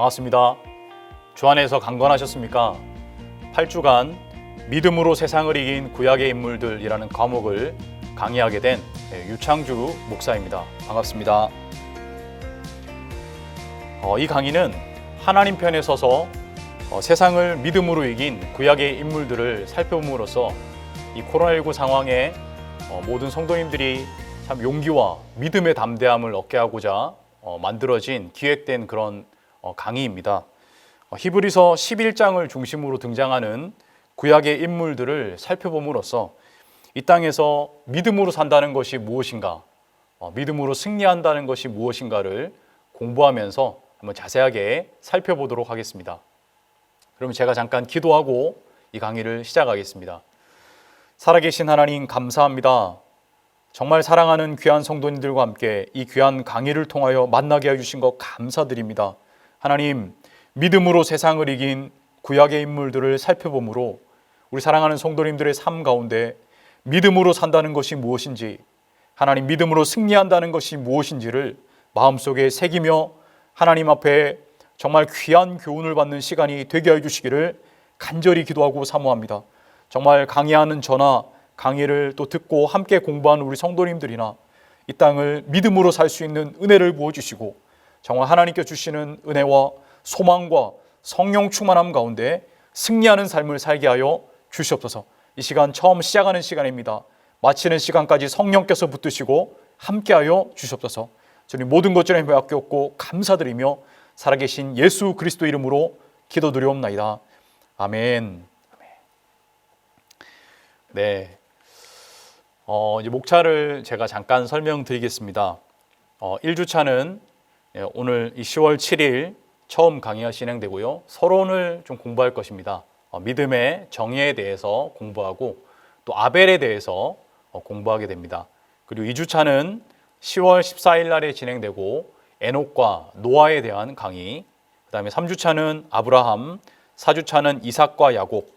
반갑습니다. 주 안에서 강건하셨습니까? 8주간 믿음으로 세상을 이긴 구약의 인물들이라는 과목을 강의하게 된 예, 유창주 목사입니다. 반갑습니다. 어, 이 강의는 하나님 편에 서서 어, 세상을 믿음으로 이긴 구약의 인물들을 살펴봄으로써 이 코로나19 상황에 어, 모든 성도님들이 참 용기와 믿음의 담대함을 얻게 하고자 어, 만들어진 기획된 그런 어, 강의입니다. 어, 히브리서 11장을 중심으로 등장하는 구약의 인물들을 살펴봄으로써 이 땅에서 믿음으로 산다는 것이 무엇인가, 어, 믿음으로 승리한다는 것이 무엇인가를 공부하면서 한번 자세하게 살펴보도록 하겠습니다. 그럼 제가 잠깐 기도하고 이 강의를 시작하겠습니다. 살아계신 하나님 감사합니다. 정말 사랑하는 귀한 성도님들과 함께 이 귀한 강의를 통하여 만나게 해주신 것 감사드립니다. 하나님, 믿음으로 세상을 이긴 구약의 인물들을 살펴보므로 우리 사랑하는 성도님들의 삶 가운데 믿음으로 산다는 것이 무엇인지, 하나님 믿음으로 승리한다는 것이 무엇인지를 마음속에 새기며 하나님 앞에 정말 귀한 교훈을 받는 시간이 되게 해 주시기를 간절히 기도하고 사모합니다. 정말 강의하는 저나 강의를 또 듣고 함께 공부하는 우리 성도님들이나 이 땅을 믿음으로 살 수 있는 은혜를 부어 주시고 정말 하나님께 주시는 은혜와 소망과 성령 충만함 가운데 승리하는 삶을 살게 하여 주시옵소서. 이 시간 처음 시작하는 시간입니다. 마치는 시간까지 성령께서 붙드시고 함께하여 주시옵소서. 주님 모든 것 중에 맡겼고 감사드리며 살아계신 예수 그리스도 이름으로 기도드리옵나이다. 아멘. 네. 어, 이제 목차를 제가 잠깐 설명드리겠습니다. 어, 1주차는 예, 오늘 이 10월 7일 처음 강의가 진행되고요. 서론을 좀 공부할 것입니다. 어, 믿음의 정의에 대해서 공부하고 또 아벨에 대해서 어, 공부하게 됩니다. 그리고 2주차는 10월 14일 날에 진행되고 에녹과 노아에 대한 강의, 그 다음에 3주차는 아브라함, 4주차는 이삭과 야곱,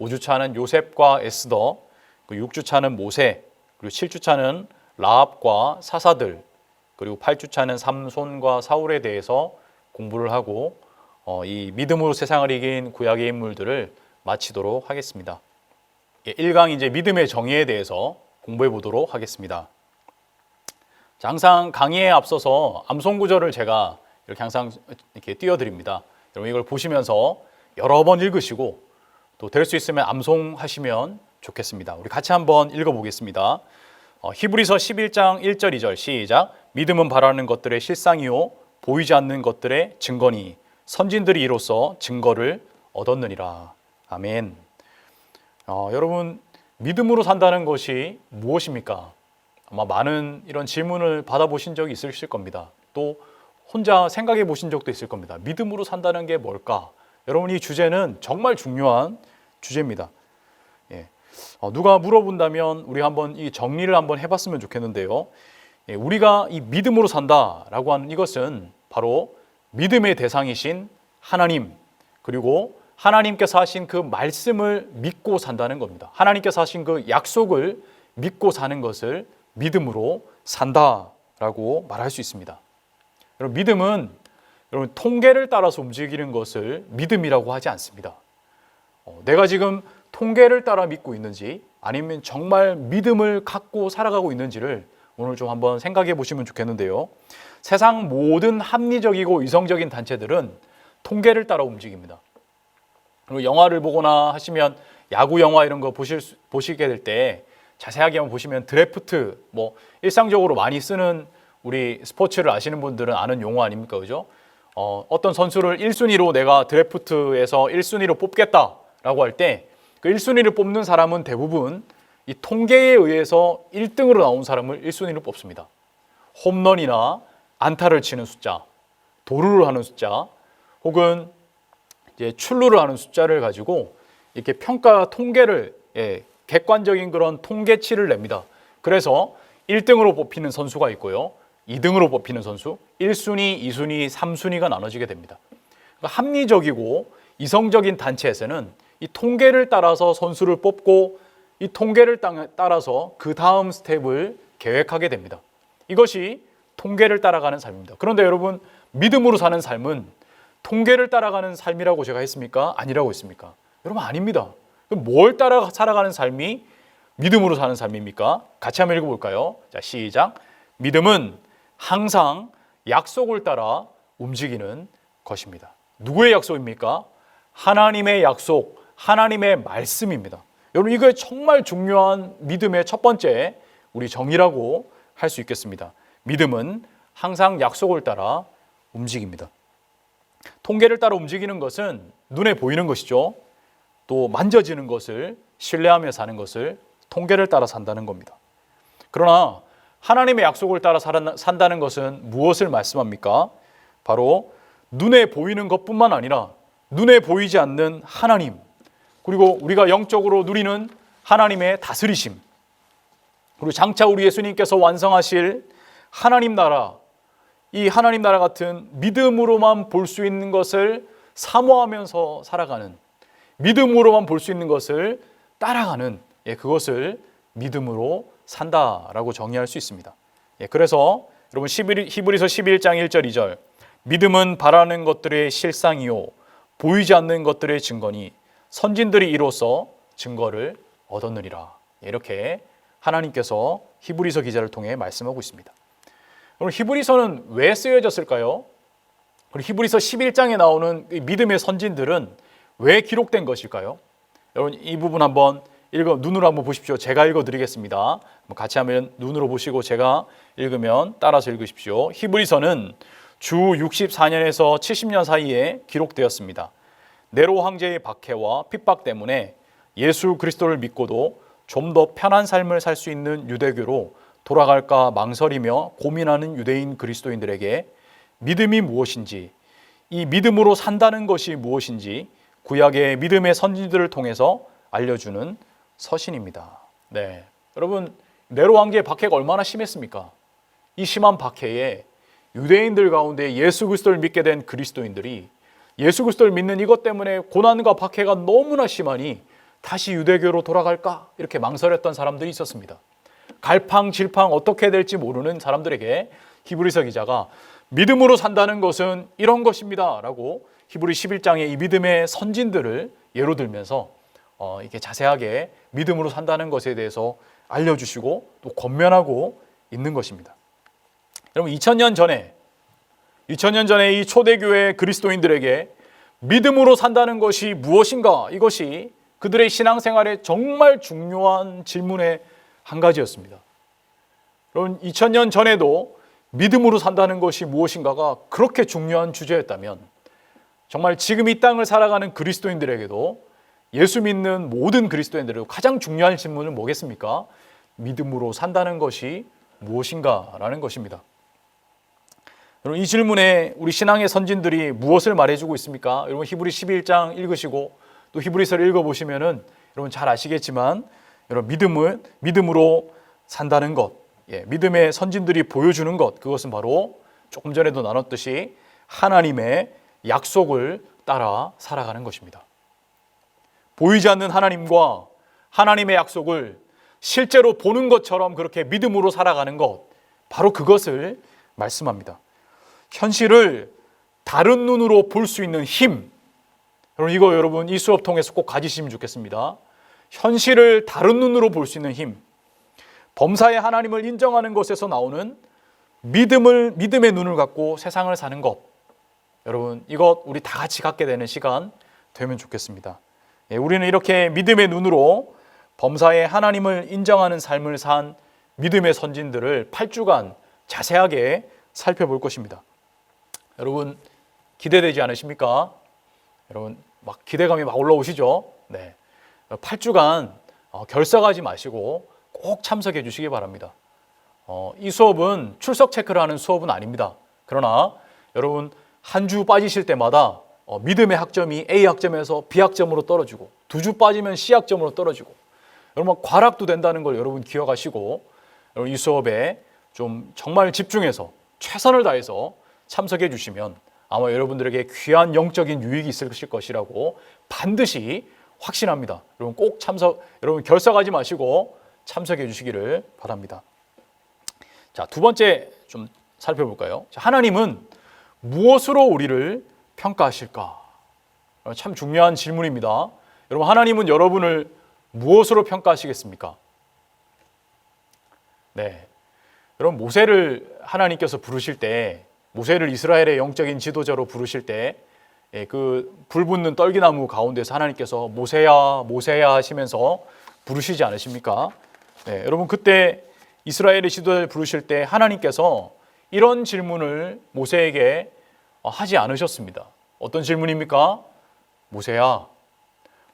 5주차는 요셉과 에스더, 그리고 6주차는 모세, 그리고 7주차는 라합과 사사들, 그리고 8주차는 삼손과 사울에 대해서 공부를 하고 어, 이 믿음으로 세상을 이긴 구약의 인물들을 마치도록 하겠습니다. 1강 이제 믿음의 정의에 대해서 공부해 보도록 하겠습니다. 자, 항상 강의에 앞서서 암송 구절을 제가 이렇게 항상 이렇게 띄워드립니다. 여러분 이걸 보시면서 여러 번 읽으시고 또 될 수 있으면 암송하시면 좋겠습니다. 우리 같이 한번 읽어보겠습니다. 어, 히브리서 11장 1절 2절 시작. 믿음은 바라는 것들의 실상이요 보이지 않는 것들의 증거니 선진들이 이로써 증거를 얻었느니라. 아멘. 어, 여러분 믿음으로 산다는 것이 무엇입니까? 아마 많은 이런 질문을 받아보신 적이 있으실 겁니다. 또 혼자 생각해 보신 적도 있을 겁니다. 믿음으로 산다는 게 뭘까? 여러분 이 주제는 정말 중요한 주제입니다. 예. 어, 누가 물어본다면 우리 한번 이 정리를 한번 해봤으면 좋겠는데요. 예, 우리가 이 믿음으로 산다라고 하는 이것은 바로 믿음의 대상이신 하나님 그리고 하나님께서 하신 그 말씀을 믿고 산다는 겁니다. 하나님께서 하신 그 약속을 믿고 사는 것을 믿음으로 산다라고 말할 수 있습니다. 여러분 믿음은 여러분 통계를 따라서 움직이는 것을 믿음이라고 하지 않습니다. 어, 내가 지금 통계를 따라 믿고 있는지 아니면 정말 믿음을 갖고 살아가고 있는지를 오늘 좀 한번 생각해 보시면 좋겠는데요. 세상 모든 합리적이고 이성적인 단체들은 통계를 따라 움직입니다. 그리고 영화를 보거나 하시면 야구 영화 이런 거 보실 수- 보시게 될 때 자세하게 한번 보시면 드래프트 뭐 일상적으로 많이 쓰는 우리 스포츠를 아시는 분들은 아는 용어 아닙니까 그죠? 어, 어떤 선수를 1순위로 내가 드래프트에서 1순위로 뽑겠다라고 할 때 그 1순위를 뽑는 사람은 대부분 이 통계에 의해서 1등으로 나온 사람을 1순위로 뽑습니다. 홈런이나 안타를 치는 숫자, 도루를 하는 숫자, 혹은 이제 출루를 하는 숫자를 가지고 이렇게 평가 통계를 예, 객관적인 그런 통계치를 냅니다. 그래서 1등으로 뽑히는 선수가 있고요. 2등으로 뽑히는 선수, 1순위, 2순위, 3순위가 나눠지게 됩니다. 그러니까 합리적이고 이성적인 단체에서는 이 통계를 따라서 선수를 뽑고 이 통계를 따- 따라서 그 다음 스텝을 계획하게 됩니다. 이것이 통계를 따라가는 삶입니다. 그런데 여러분 믿음으로 사는 삶은 통계를 따라가는 삶이라고 제가 했습니까? 아니라고 했습니까? 여러분 아닙니다. 뭘 따라 살아가는 삶이 믿음으로 사는 삶입니까? 같이 한번 읽어볼까요? 자 시작. 믿음은 항상 약속을 따라 움직이는 것입니다. 누구의 약속입니까? 하나님의 약속, 하나님의 말씀입니다. 여러분 이거 정말 중요한 믿음의 첫 번째 우리 정의라고 할 수 있겠습니다. 믿음은 항상 약속을 따라 움직입니다. 통계를 따라 움직이는 것은 눈에 보이는 것이죠. 또 만져지는 것을 신뢰하며 사는 것을 통계를 따라 산다는 겁니다. 그러나 하나님의 약속을 따라 산다는 것은 무엇을 말씀합니까? 바로 눈에 보이는 것뿐만 아니라 눈에 보이지 않는 하나님, 그리고 우리가 영적으로 누리는 하나님의 다스리심, 그리고 장차 우리 예수님께서 완성하실 하나님 나라, 이 하나님 나라 같은 믿음으로만 볼 수 있는 것을 사모하면서 살아가는 믿음으로만 볼 수 있는 것을 따라가는 예, 그것을 믿음으로 산다라고 정의할 수 있습니다. 예, 그래서 여러분 히브리서 11장 1절 2절 믿음은 바라는 것들의 실상이요 보이지 않는 것들의 증거니 선진들이 이로써 증거를 얻었느니라. 이렇게 하나님께서 히브리서 기자를 통해 말씀하고 있습니다. 그럼 히브리서는 왜 쓰여졌을까요? 그리고 히브리서 11장에 나오는 믿음의 선진들은 왜 기록된 것일까요? 여러분 이 부분 한번 읽어 눈으로 한번 보십시오. 제가 읽어 드리겠습니다. 같이 하면 눈으로 보시고 제가 읽으면 따라서 읽으십시오. 히브리서는 주 64년에서 70년 사이에 기록되었습니다. 네로 황제의 박해와 핍박 때문에 예수 그리스도를 믿고도 좀 더 편한 삶을 살 수 있는 유대교로 돌아갈까 망설이며 고민하는 유대인 그리스도인들에게 믿음이 무엇인지, 이 믿음으로 산다는 것이 무엇인지 구약의 믿음의 선지들을 통해서 알려주는 서신입니다. 네. 여러분, 네로 왕제의 박해가 얼마나 심했습니까? 이 심한 박해에 유대인들 가운데 예수 그리스도를 믿게 된 그리스도인들이 예수 그리스도를 믿는 이것 때문에 고난과 박해가 너무나 심하니 다시 유대교로 돌아갈까 이렇게 망설였던 사람들이 있었습니다. 갈팡질팡 어떻게 될지 모르는 사람들에게 히브리서 기자가 믿음으로 산다는 것은 이런 것입니다라고 히브리 11장의 이 믿음의 선진들을 예로 들면서 어, 이렇게 자세하게 믿음으로 산다는 것에 대해서 알려주시고 또 권면하고 있는 것입니다. 여러분 2000년 전에 2000년 전에 이 초대교회 그리스도인들에게 믿음으로 산다는 것이 무엇인가 이것이 그들의 신앙생활에 정말 중요한 질문의 한 가지였습니다. 여러분 2000년 전에도 믿음으로 산다는 것이 무엇인가가 그렇게 중요한 주제였다면 정말 지금 이 땅을 살아가는 그리스도인들에게도 예수 믿는 모든 그리스도인들에게 가장 중요한 질문은 뭐겠습니까? 믿음으로 산다는 것이 무엇인가라는 것입니다. 여러분 이 질문에 우리 신앙의 선진들이 무엇을 말해주고 있습니까? 여러분 히브리 11장 읽으시고 또 히브리서를 읽어보시면은 여러분 잘 아시겠지만 여러분 믿음을 믿음으로 산다는 것, 예, 믿음의 선진들이 보여주는 것 그것은 바로 조금 전에도 나눴듯이 하나님의 약속을 따라 살아가는 것입니다. 보이지 않는 하나님과 하나님의 약속을 실제로 보는 것처럼 그렇게 믿음으로 살아가는 것, 바로 그것을 말씀합니다. 현실을 다른 눈으로 볼 수 있는 힘. 여러분 이거 여러분 이 수업 통해서 꼭 가지시면 좋겠습니다. 현실을 다른 눈으로 볼 수 있는 힘. 범사의 하나님을 인정하는 것에서 나오는 믿음을 믿음의 눈을 갖고 세상을 사는 것. 여러분 이것 우리 다 같이 갖게 되는 시간 되면 좋겠습니다. 예, 우리는 이렇게 믿음의 눈으로 범사의 하나님을 인정하는 삶을 산 믿음의 선진들을 8주간 자세하게 살펴볼 것입니다. 여러분 기대되지 않으십니까? 여러분 막 기대감이 막 올라오시죠? 네. 8주간 어, 결석하지 마시고 꼭 참석해 주시기 바랍니다. 어, 이 수업은 출석 체크를 하는 수업은 아닙니다. 그러나 여러분 한 주 빠지실 때마다 어, 믿음의 학점이 A 학점에서 B 학점으로 떨어지고 두 주 빠지면 C 학점으로 떨어지고 여러분 과락도 된다는 걸 여러분 기억하시고 여러분 이 수업에 좀 정말 집중해서 최선을 다해서 참석해 주시면 아마 여러분들에게 귀한 영적인 유익이 있을 것이라고 반드시 확신합니다. 여러분 꼭 참석, 여러분 결석하지 마시고 참석해 주시기를 바랍니다. 자, 두 번째 좀 살펴볼까요? 자, 하나님은 무엇으로 우리를 평가하실까? 참 중요한 질문입니다. 여러분, 하나님은 여러분을 무엇으로 평가하시겠습니까? 네. 여러분, 모세를 하나님께서 부르실 때, 모세를 이스라엘의 영적인 지도자로 부르실 때, 예, 그 불붙는 떨기나무 가운데서 하나님께서 모세야, 모세야 하시면서 부르시지 않으십니까? 네, 여러분, 그때 이스라엘의 지도자를 부르실 때 하나님께서 이런 질문을 모세에게 어, 하지 않으셨습니다. 어떤 질문입니까? 모세야,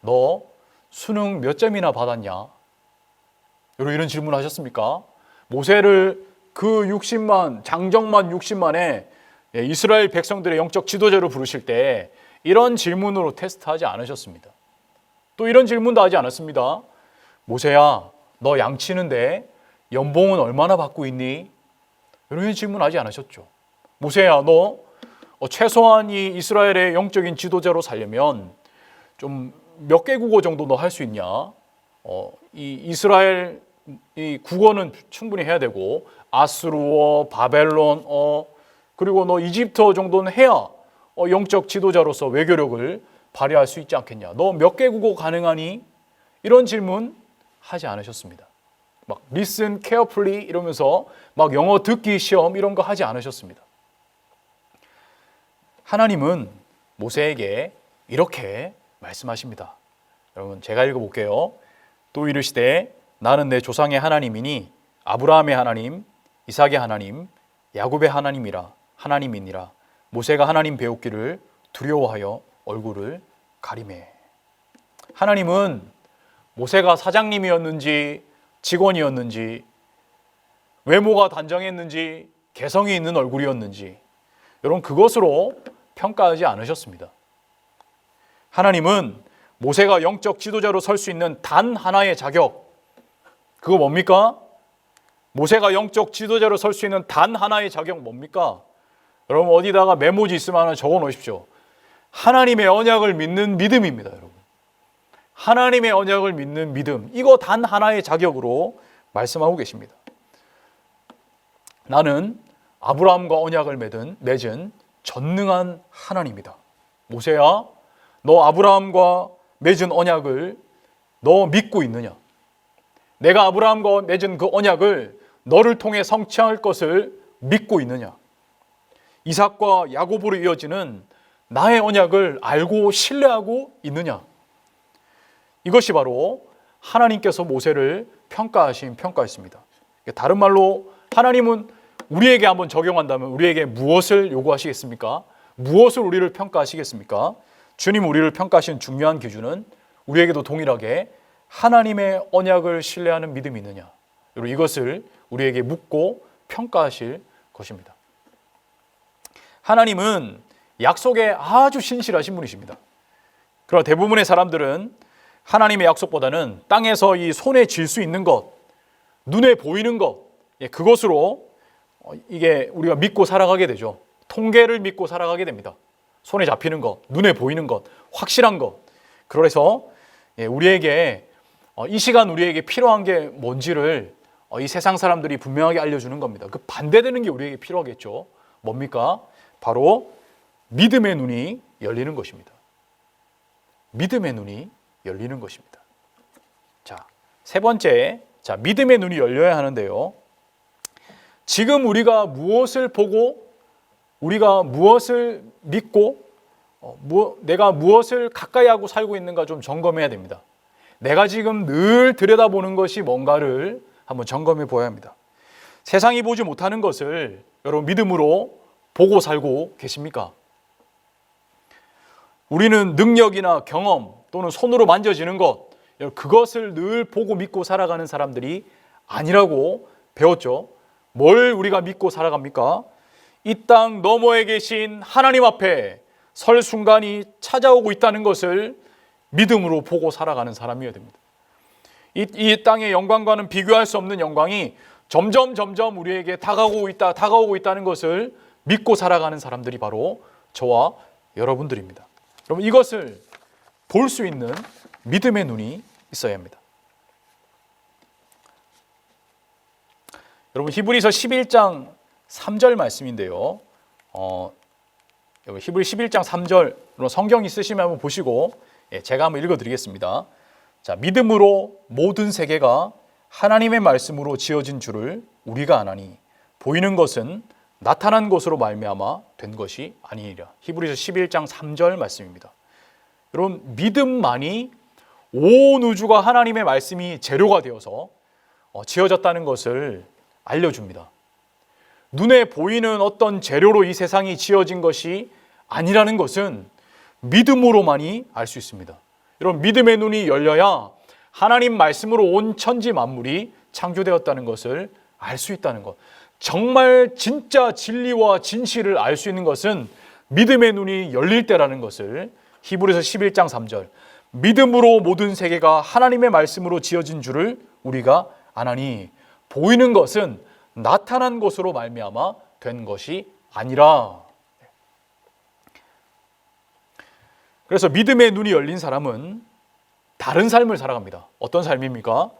너 수능 몇 점이나 받았냐? 이런 질문 하셨습니까? 모세를 그 60만 장정만 60만에 예, 이스라엘 백성들의 영적 지도자로 부르실 때 이런 질문으로 테스트하지 않으셨습니다. 또 이런 질문도 하지 않았습니다. 모세야, 너 양치는데 연봉은 얼마나 받고 있니? 이런 질문하지 않으셨죠. 모세야, 너 어, 최소한 이 이스라엘의 영적인 지도자로 살려면 좀 몇 개 국어 정도 너 할 수 있냐? 어, 이 이스라엘 이 국어는 충분히 해야 되고 아스루어, 바벨론어 그리고 너 이집트어 정도는 해야 어, 영적 지도자로서 외교력을 발휘할 수 있지 않겠냐? 너 몇 개 국어 가능하니? 이런 질문 하지 않으셨습니다. 막 listen carefully 이러면서 막 영어 듣기 시험 이런 거 하지 않으셨습니다. 하나님은 모세에게 이렇게 말씀하십니다. 여러분 제가 읽어 볼게요. 또 이르시되 나는 내 조상의 하나님이니 아브라함의 하나님, 이삭의 하나님, 야곱의 하나님이라 하나님이니라. 모세가 하나님 배웠기를 두려워하여 얼굴을 가리매. 하나님은 모세가 사장님이었는지 직원이었는지 외모가 단정했는지 개성이 있는 얼굴이었는지 여러분 그것으로 평가하지 않으셨습니다. 하나님은 모세가 영적 지도자로 설 수 있는 단 하나의 자격 그거 뭡니까? 모세가 영적 지도자로 설 수 있는 단 하나의 자격 뭡니까? 여러분 어디다가 메모지 있으면 적어 놓으십시오. 하나님의 언약을 믿는 믿음입니다, 여러분. 하나님의 언약을 믿는 믿음. 이거 단 하나의 자격으로 말씀하고 계십니다. 나는 아브라함과 언약을 맺은, 맺은 전능한 하나님이다. 모세야, 너 아브라함과 맺은 언약을 너 믿고 있느냐? 내가 아브라함과 맺은 그 언약을 너를 통해 성취할 것을 믿고 있느냐? 이삭과 야곱으로 이어지는 나의 언약을 알고 신뢰하고 있느냐? 이것이 바로 하나님께서 모세를 평가하신 평가였습니다. 다른 말로 하나님은 우리에게 한번 적용한다면 우리에게 무엇을 요구하시겠습니까? 무엇을 우리를 평가하시겠습니까? 주님 우리를 평가하신 중요한 기준은 우리에게도 동일하게 하나님의 언약을 신뢰하는 믿음이 있느냐. 여러분 이것을 우리에게 묻고 평가하실 것입니다. 하나님은 약속에 아주 신실하신 분이십니다. 그러나 대부분의 사람들은 하나님의 약속보다는 땅에서 이 손에 쥘 수 있는 것, 눈에 보이는 것, 예, 그것으로 어, 이게 우리가 믿고 살아가게 되죠. 통계를 믿고 살아가게 됩니다. 손에 잡히는 것, 눈에 보이는 것, 확실한 것. 그래서 예, 우리에게 어, 이 시간 우리에게 필요한 게 뭔지를 어, 이 세상 사람들이 분명하게 알려주는 겁니다. 그 반대되는 게 우리에게 필요하겠죠. 뭡니까? 바로 믿음의 눈이 열리는 것입니다. 믿음의 눈이 열리는 것입니다. 자, 세 번째, 자, 믿음의 눈이 열려야 하는데요. 지금 우리가 무엇을 보고 우리가 무엇을 믿고 어, 무, 내가 무엇을 가까이 하고 살고 있는가 좀 점검해야 됩니다. 내가 지금 늘 들여다보는 것이 뭔가를 한번 점검해 보아야 합니다. 세상이 보지 못하는 것을 여러분 믿음으로 보고 살고 계십니까? 우리는 능력이나 경험 또는 손으로 만져지는 것, 그것을 늘 보고 믿고 살아가는 사람들이 아니라고 배웠죠. 뭘 우리가 믿고 살아갑니까? 이 땅 너머에 계신 하나님 앞에 설 순간이 찾아오고 있다는 것을 믿음으로 보고 살아가는 사람이어야 됩니다. 이, 이 땅의 영광과는 비교할 수 없는 영광이 점점 점점 우리에게 다가오고 있다, 다가오고 있다는 것을 믿고 살아가는 사람들이 바로 저와 여러분들입니다. 여러분 이것을 볼 수 있는 믿음의 눈이 있어야 합니다. 여러분 히브리서 11장 3절 말씀인데요. 어, 여기 히브리 11장 3절 성경 있으시면 한번 보시고 예, 제가 한번 읽어드리겠습니다. 자, 믿음으로 모든 세계가 하나님의 말씀으로 지어진 줄을 우리가 아나니 보이는 것은 나타난 것으로 말미암아 된 것이 아니니라. 히브리서 11장 3절 말씀입니다. 여러분 믿음만이 온 우주가 하나님의 말씀이 재료가 되어서 어, 지어졌다는 것을 알려줍니다. 눈에 보이는 어떤 재료로 이 세상이 지어진 것이 아니라는 것은 믿음으로만이 알 수 있습니다. 여러분 믿음의 눈이 열려야 하나님 말씀으로 온 천지 만물이 창조되었다는 것을 알 수 있다는 것. 정말 진짜 진리와 진실을 알 수 있는 것은 믿음의 눈이 열릴 때라는 것을 히브리서 11장 3절 믿음으로 모든 세계가 하나님의 말씀으로 지어진 줄을 우리가 아나니 보이는 것은 나타난 것으로 말미암아 된 것이 아니라 그래서 믿음의 눈이 열린 사람은 다른 삶을 살아갑니다. 어떤 삶입니까?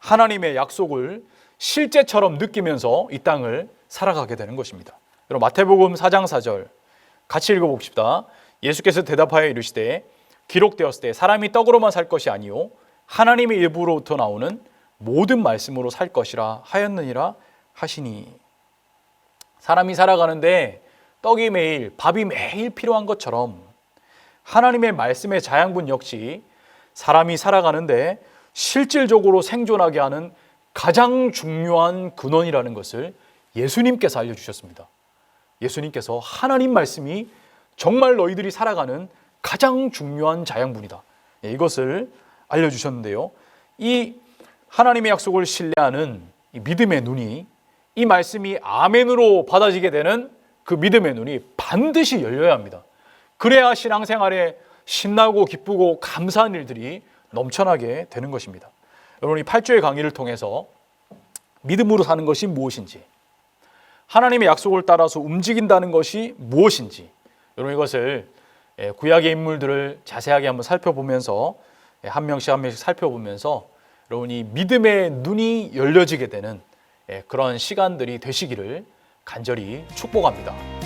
하나님의 약속을 실제처럼 느끼면서 이 땅을 살아가게 되는 것입니다. 여러분 마태복음 4장 4절 같이 읽어 봅시다. 예수께서 대답하여 이르시되 기록되었을 때 사람이 떡으로만 살 것이 아니요 하나님의 입으로부터 나오는 모든 말씀으로 살 것이라 하였느니라 하시니 사람이 살아가는데 떡이 매일 밥이 매일 필요한 것처럼 하나님의 말씀의 자양분 역시 사람이 살아가는데 실질적으로 생존하게 하는 가장 중요한 근원이라는 것을 예수님께서 알려주셨습니다. 예수님께서 하나님 말씀이 정말 너희들이 살아가는 가장 중요한 자양분이다. 예, 이것을 알려주셨는데요. 이 하나님의 약속을 신뢰하는 이 믿음의 눈이 이 말씀이 아멘으로 받아지게 되는 그 믿음의 눈이 반드시 열려야 합니다. 그래야 신앙생활에 신나고 기쁘고 감사한 일들이 넘쳐나게 되는 것입니다. 여러분 이 8주의 강의를 통해서 믿음으로 사는 것이 무엇인지 하나님의 약속을 따라서 움직인다는 것이 무엇인지 여러분 이것을 예, 구약의 인물들을 자세하게 한번 살펴보면서 예, 한 명씩 한 명씩 살펴보면서 여러분 이 믿음의 눈이 열려지게 되는 예, 그런 시간들이 되시기를 간절히 축복합니다.